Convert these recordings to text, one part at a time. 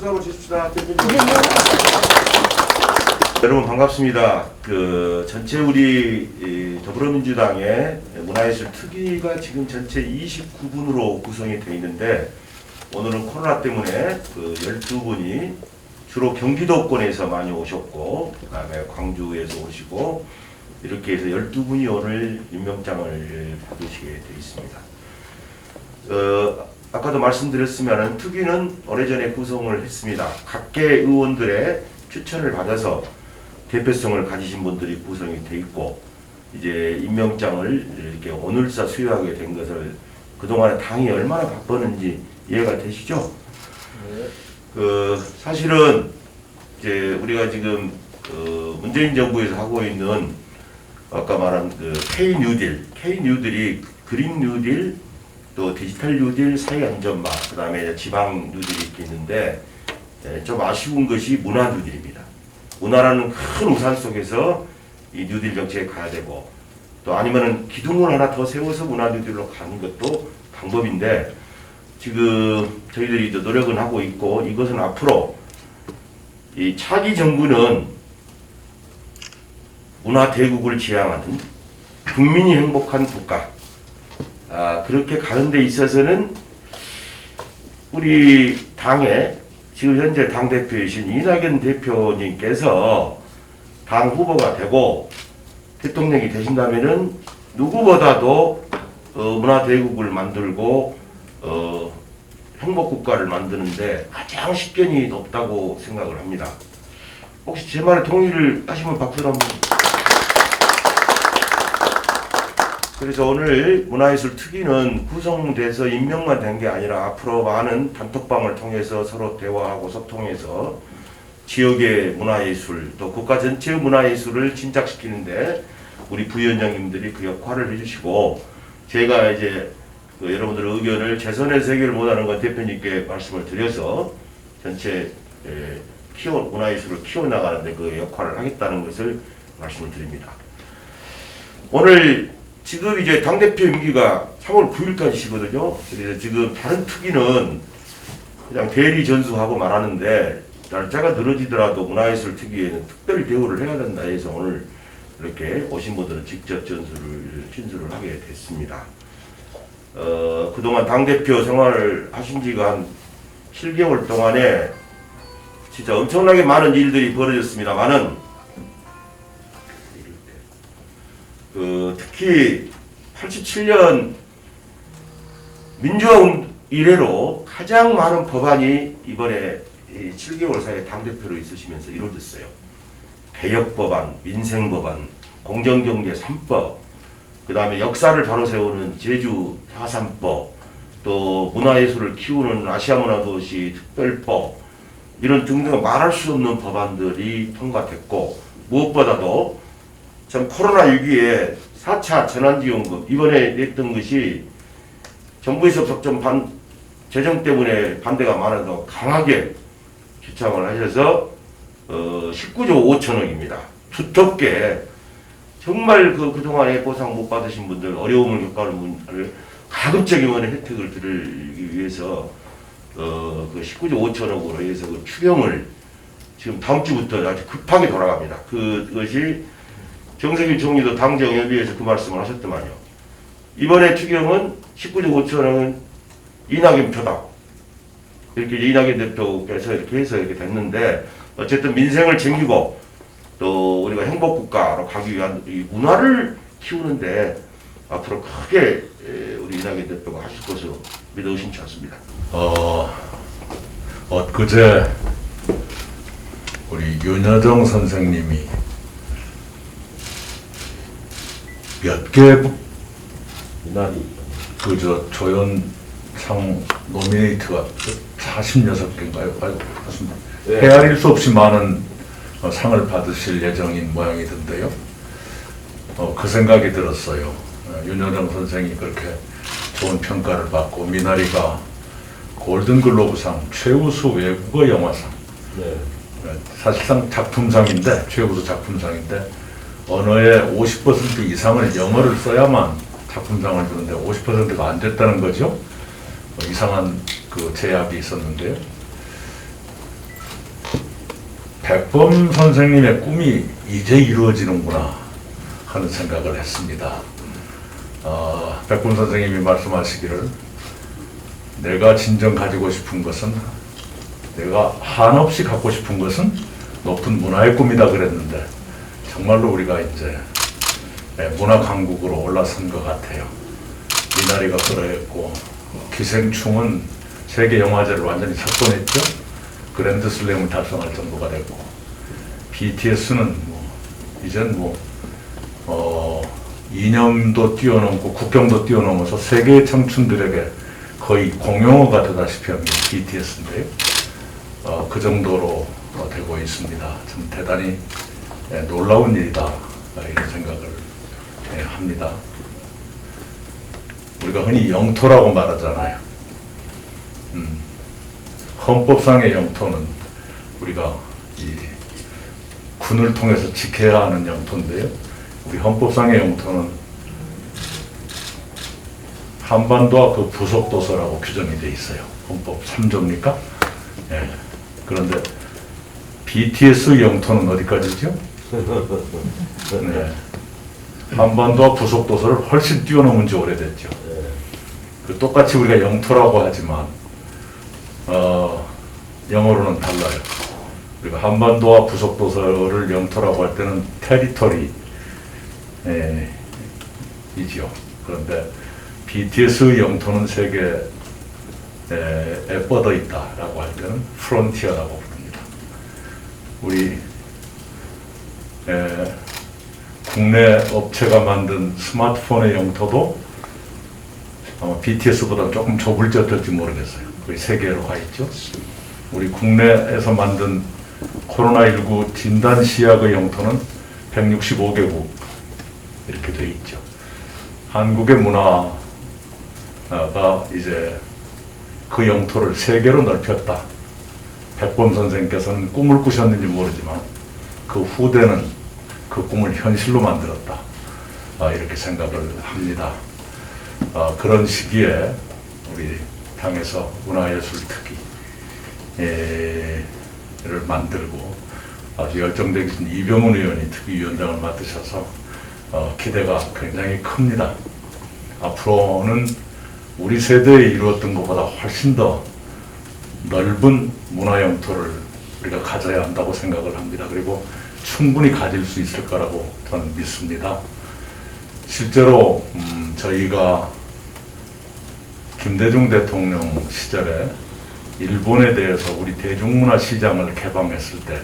박수 한번 주십시다. 여러분 반갑습니다. 그 전체 우리 이 더불어민주당의 문화예술 특위가 지금 전체 29분으로 구성이 되어 있는데 오늘은 코로나 때문에 그 12분이 주로 경기도권에서 많이 오셨고 그다음에 광주에서 오시고 이렇게 해서 12분이 오늘 임명장을 받으시게 되어 있습니다. 어, 아까도 말씀드렸으면 특위는 오래전에 구성을 했습니다. 각계 의원들의 추천을 받아서 대표성을 가지신 분들이 구성이 돼 있고 이제 임명장을 이렇게 오늘사 수여하게 된 것을 그동안에 당이 얼마나 바빴는지 이해가 되시죠? 그 사실은 이제 우리가 지금 그 문재인 정부에서 하고 있는 아까 말한 그 K 뉴딜, K 뉴딜이 그린 뉴딜, 또 디지털 뉴딜, 사회 안전망, 그 다음에 지방 뉴딜이 있는데 예, 좀 아쉬운 것이 문화 뉴딜입니다. 문화라는 큰 우산 속에서 이 뉴딜 정책에 가야 되고 또 아니면은 기둥을 하나 더 세워서 문화 뉴딜로 가는 것도 방법인데 지금 저희들이 노력은 하고 있고 이것은 앞으로 이 차기 정부는 문화 대국을 지향하는 국민이 행복한 국가 아, 그렇게 가는 데 있어서는 우리 당의 지금 현재 당 대표이신 이낙연 대표님께서 당 후보가 되고 대통령이 되신다면은 누구보다도 어, 문화 대국을 만들고 어, 행복 국가를 만드는데 가장 식견이 높다고 생각을 합니다. 혹시 제 말에 동의를 하시면 박수를 한번. 그래서 오늘 문화예술 특위는 구성돼서 임명만 된 게 아니라 앞으로 많은 단톡방을 통해서 서로 대화하고 소통해서 지역의 문화예술 또 국가 전체의 문화예술을 진작시키는데 우리 부위원장님들이 그 역할을 해주시고 제가 이제 그 여러분들의 의견을 최선의 해결 못하는 건 대표님께 말씀을 드려서 전체 에, 키워 문화예술을 키워나가는데 그 역할을 하겠다는 것을 말씀을 드립니다. 오늘 지금 이제 당대표 임기가 3월 9일까지시거든요. 그래서 지금 다른 특위는 그냥 대리 전수하고 말하는데 날짜가 늘어지더라도 문화예술 특위에는 특별 대우를 해야 된다 해서 오늘 이렇게 오신 분들은 직접 전수를 진술을 하게 됐습니다. 어, 그동안 당대표 생활을 하신 지가 한 7개월 동안에 진짜 엄청나게 많은 일들이 벌어졌습니다만은 그 특히 87년 민주화 운- 이래로 가장 많은 법안이 이번에 이 7개월 사이에 당대표로 있으시면서 이루어졌어요. 개혁법안, 민생법안, 공정경제 3법, 그 다음에 역사를 바로 세우는 제주 4.3법, 또 문화예술을 키우는 아시아문화도시 특별법, 이런 등등 말할 수 없는 법안들이 통과됐고, 무엇보다도 참 코로나 위기에 4차 재난지원금, 이번에 냈던 것이 정부에서 좀 반, 재정 때문에 반대가 많아서 강하게 주창을 하셔서 어, 19조 5천억입니다. 두텁게 정말 그 그동안에 보상 못 받으신 분들, 어려움을 겪는 분들을 가급적이면 혜택을 드리기 위해서 어, 그 19조 5천억으로 해서 그 추경을 지금 다음 주부터 아주 급하게 돌아갑니다. 그것이 정세균 총리도 당정협의회에서 그 말씀을 하셨더만요. 이번에 추경은 19조 5천억은 이낙연 표다. 이렇게 이낙연 대표께서 이렇게 해서 이렇게 됐는데 어쨌든 민생을 챙기고 또 우리가 행복국가로 가기 위한 이 문화를 키우는데 앞으로 크게 에, 우리 이낙연 대표가 하실 것으로 믿어 의심치 않습니다. 어, 엊그제 우리 윤여정 선생님이 몇개 이날이 그저 조연상 노미네이트가 46개인가요? 아이고, 그렇습니다. 네. 헤아릴 수 없이 많은 어, 상을 받으실 예정인 모양이던데요. 어, 그 생각이 들었어요. 어, 윤여정 선생이 그렇게 좋은 평가를 받고 미나리가 골든글로브상 최우수 외국어 영화상 네. 사실상 작품상인데 최우수 작품상인데 언어의 50% 이상을 영어를 써야만 작품상을 주는데 50%가 안 됐다는 거죠. 어, 이상한 그 제약이 있었는데요. 백범 선생님의 꿈이 이제 이루어지는구나 하는 생각을 했습니다. 어, 백범 선생님이 말씀하시기를 내가 진정 가지고 싶은 것은 내가 한없이 갖고 싶은 것은 높은 문화의 꿈이다 그랬는데 정말로 우리가 이제 예, 문화 강국으로 올라선 것 같아요. 미나리가 그러했고 기생충은 세계 영화제를 완전히 석권했죠. 그랜드 슬램을 달성할 정도가 됐고 BTS는 뭐 이젠 뭐 어, 이념도 뛰어넘고 국경도 뛰어넘어서 세계 청춘들에게 거의 공용어가 되다시피 합니다. BTS인데요. 어, 그 정도로 어, 되고 있습니다. 참 대단히 예, 놀라운 일이다 어, 이런 생각을 예, 합니다. 우리가 흔히 영토라고 말하잖아요. 음, 헌법상의 영토는 우리가 이 군을 통해서 지켜야 하는 영토인데요. 우리 헌법상의 영토는 한반도와 그 부속 도서라고 규정이 돼 있어요. 헌법 3조입니까? 예. 그런데 BTS 영토는 어디까지죠? 네. 한반도와 부속 도서를 훨씬 뛰어넘은 지 오래됐죠. 그 똑같이 우리가 영토라고 하지만 어, 영어로는 달라요. 우리가 한반도와 부속 도서를 영토라고 할 때는 테리토리 에, 이지요. 그런데 BTS 영토는 세계에 에 뻗어 있다라고 할 때는 프론티어라고 부릅니다. 우리 에, 국내 업체가 만든 스마트폰의 영토도 아마 BTS보다 조금 좁을지 어떨지 모르겠어요. 거의 세계로 가 있죠. 우리 국내에서 만든 코로나19 진단 시약의 영토는 165개국 이렇게 돼 있죠. 한국의 문화가 이제 그 영토를 세계로 넓혔다. 백범 선생께서는 꿈을 꾸셨는지 모르지만 그 후대는 그 꿈을 현실로 만들었다. 아, 이렇게 생각을 합니다. 어, 그런 시기에 우리 당에서 문화예술 특위를 만들고 아주 열정적인 이병훈 의원이 특위위원장을 맡으셔서 어, 기대가 굉장히 큽니다. 앞으로는 우리 세대에 이루었던 것보다 훨씬 더 넓은 문화 영토를 우리가 가져야 한다고 생각을 합니다. 그리고 충분히 가질 수 있을 거라고 저는 믿습니다. 실제로 음, 저희가 김대중 대통령 시절에 일본에 대해서 우리 대중문화 시장을 개방했을 때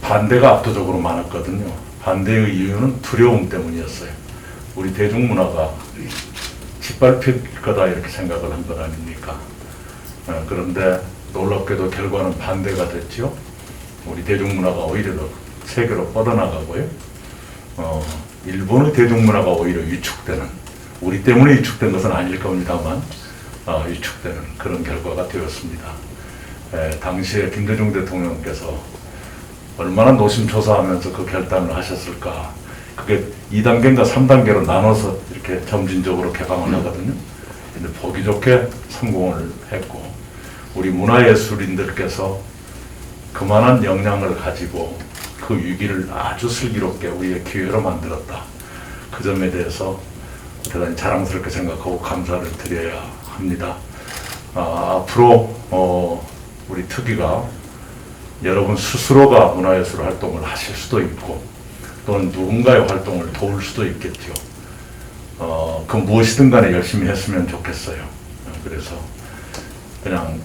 반대가 압도적으로 많았거든요. 반대의 이유는 두려움 때문이었어요. 우리 대중문화가 짓밟힐 거다 이렇게 생각을 한 것 아닙니까? 어, 그런데 놀랍게도 결과는 반대가 됐죠. 우리 대중문화가 오히려 더 세계로 뻗어나가고요. 어, 일본의 대중문화가 오히려 위축되는 우리 때문에 위축된 것은 아닐 겁니다만 어, 위축되는 그런 결과가 되었습니다. 에, 당시에 김대중 대통령께서 얼마나 노심초사하면서 그 결단을 하셨을까. 그게 2단계인가 3단계로 나눠서 이렇게 점진적으로 개방을 하거든요. 근데 보기 좋게 성공을 했고 우리 문화예술인들께서 그만한 역량을 가지고 그 위기를 아주 슬기롭게 우리의 기회로 만들었다. 그 점에 대해서 대단히 자랑스럽게 생각하고 감사를 드려야 합니다. 아, 앞으로 어, 우리 특위가 여러분 스스로가 문화예술 활동을 하실 수도 있고 또는 누군가의 활동을 도울 수도 있겠죠. 어, 그 무엇이든 간에 열심히 했으면 좋겠어요. 그래서 그냥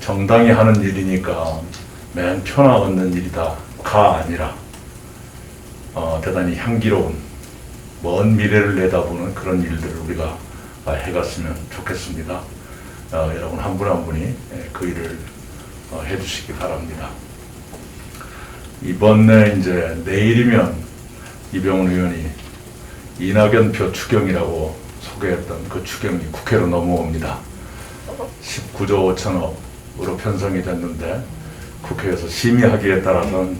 정당히 하는 일이니까 맨 표나 얻는 일이다 가 아니라 어, 대단히 향기로운 먼 미래를 내다보는 그런 일들을 우리가 아, 해갔으면 좋겠습니다. 어, 여러분 한 분한 분이 예, 그 일을 어, 해주시기 바랍니다. 이번에 이제 내일이면 이병훈 의원이 이낙연 표 추경이라고 소개했던 그 추경이 국회로 넘어옵니다. 19조 5천억으로 편성이 됐는데 국회에서 심의하기에 따라서는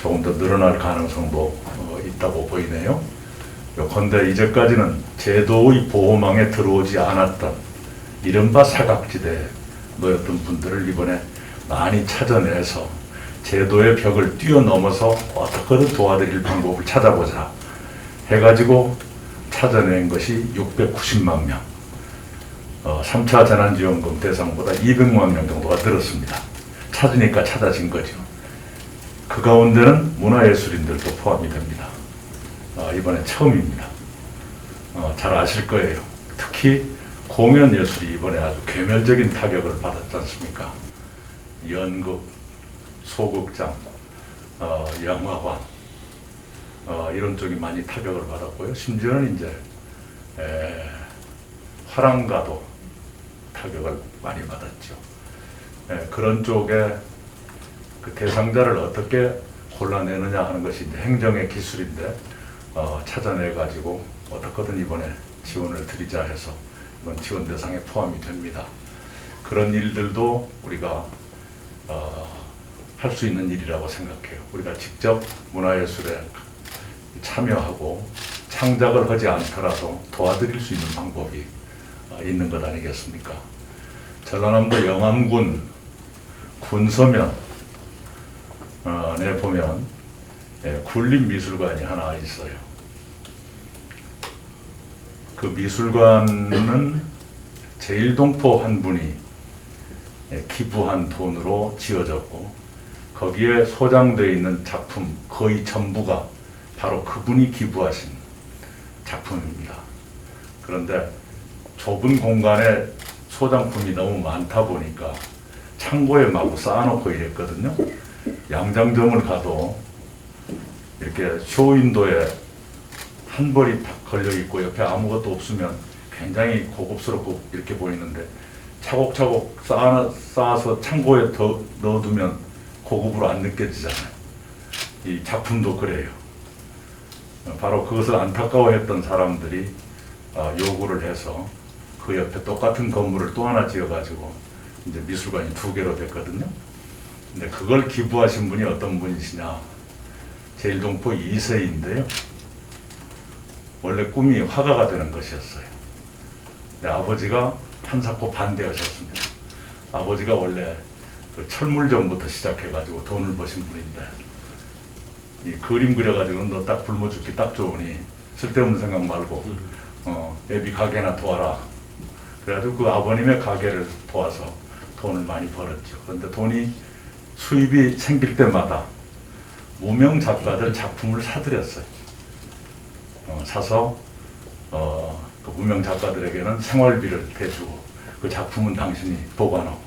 조금 더 늘어날 가능성도 어, 있다고 보이네요. 요컨대 이제까지는 제도의 보호망에 들어오지 않았던 이른바 사각지대에 놓였던 분들을 이번에 많이 찾아내서 제도의 벽을 뛰어넘어서 어떻게든 도와드릴 방법을 찾아보자 해가지고 찾아낸 것이 690만 명. 어, 3차 재난지원금 대상보다 200만 명 정도가 늘었습니다. 찾으니까 찾아진 거죠. 그 가운데는 문화예술인들도 포함이 됩니다. 어, 이번에 처음입니다. 어, 잘 아실 거예요. 특히 공연 예술이 이번에 아주 괴멸적인 타격을 받았지 않습니까? 연극, 소극장, 어, 영화관 어, 이런 쪽이 많이 타격을 받았고요. 심지어는 이제 에, 화랑가도 타격을 많이 받았죠. 에, 그런 쪽에 그 대상자를 어떻게 골라내느냐 하는 것이 행정의 기술인데 어, 찾아내 가지고 어떻게든 이번에 지원을 드리자 해서 이번 지원 대상에 포함이 됩니다. 그런 일들도 우리가 어, 할 수 있는 일이라고 생각해요. 우리가 직접 문화예술에 참여하고 창작을 하지 않더라도 도와드릴 수 있는 방법이 어, 있는 것 아니겠습니까? 전라남도 영암군 군서면 어, 내 보면 예, 군립미술관이 하나 있어요. 그 미술관은 제일동포 한 분이 예, 기부한 돈으로 지어졌고 거기에 소장되어 있는 작품 거의 전부가 바로 그분이 기부하신 작품입니다. 그런데 좁은 공간에 소장품이 너무 많다 보니까 창고에 마구 쌓아놓고 이랬거든요. 양장점을 가도 이렇게 쇼윈도에 한 벌이 탁 걸려 있고 옆에 아무것도 없으면 굉장히 고급스럽고 이렇게 보이는데 차곡차곡 쌓아, 쌓아서 창고에 더 넣어두면 고급으로 안 느껴지잖아요. 이 작품도 그래요. 바로 그것을 안타까워했던 사람들이 어, 요구를 해서 그 옆에 똑같은 건물을 또 하나 지어가지고 이제 미술관이 두 개로 됐거든요. 근데 그걸 기부하신 분이 어떤 분이시냐? 제일동포 2세인데요. 원래 꿈이 화가가 되는 것이었어요. 근데 아버지가 한사코 반대하셨습니다. 아버지가 원래 그 철물점부터 시작해가지고 돈을 버신 분인데 이 그림 그려가지고 너 딱 굶어 죽기 딱 좋으니 쓸데없는 생각 말고 어 애비 가게나 도와라. 그래가지고 그 아버님의 가게를 도와서 돈을 많이 벌었죠. 그런데 돈이 수입이 생길 때마다 무명 작가들 작품을 사들였어요. 어, 사서 어, 그 무명 작가들에게는 생활비를 대주고 그 작품은 당신이 보관하고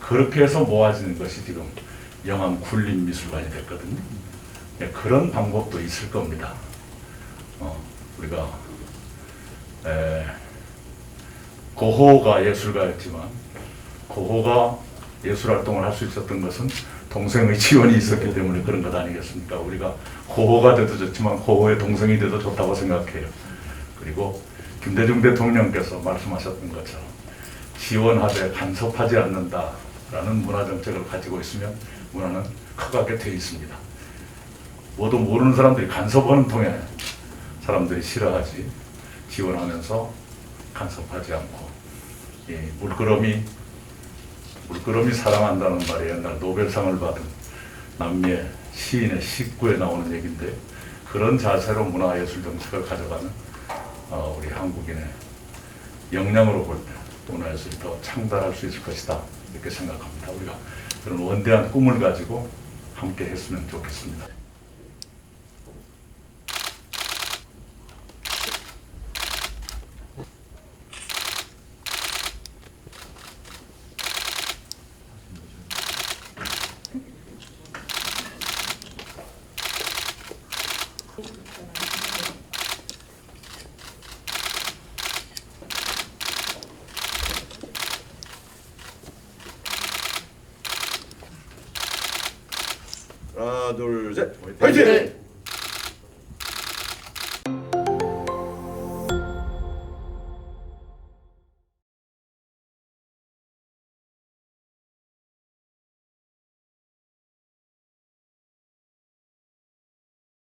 그렇게 해서 모아지는 것이 지금 영암 굴림미술관이 됐거든요. 예, 그런 방법도 있을 겁니다. 어, 우리가 에, 고호가 예술가였지만 고호가 예술 활동을 할 수 있었던 것은 동생의 지원이 있었기 때문에 그런 것 아니겠습니까? 우리가 고호가 돼도 좋지만 고호의 동생이 돼도 좋다고 생각해요. 그리고 김대중 대통령께서 말씀하셨던 것처럼 지원하되 간섭하지 않는다라는 문화 정책을 가지고 있으면 문화는 커가게 돼 있습니다. 모두 모르는 사람들이 간섭하는 통에 사람들이 싫어하지 지원하면서 간섭하지 않고 이 물끄러미 물끄러미 사랑한다는 말이 옛날 노벨상을 받은 남미의 시인의 시구에 나오는 얘기인데 그런 자세로 문화예술 정책을 가져가는 어, 우리 한국인의 역량으로 볼 때 문화예술이 더 창달할 수 있을 것이다 이렇게 생각합니다. 우리가 그런 원대한 꿈을 가지고 함께 했으면 좋겠습니다. 하나 둘 셋. 화이팅!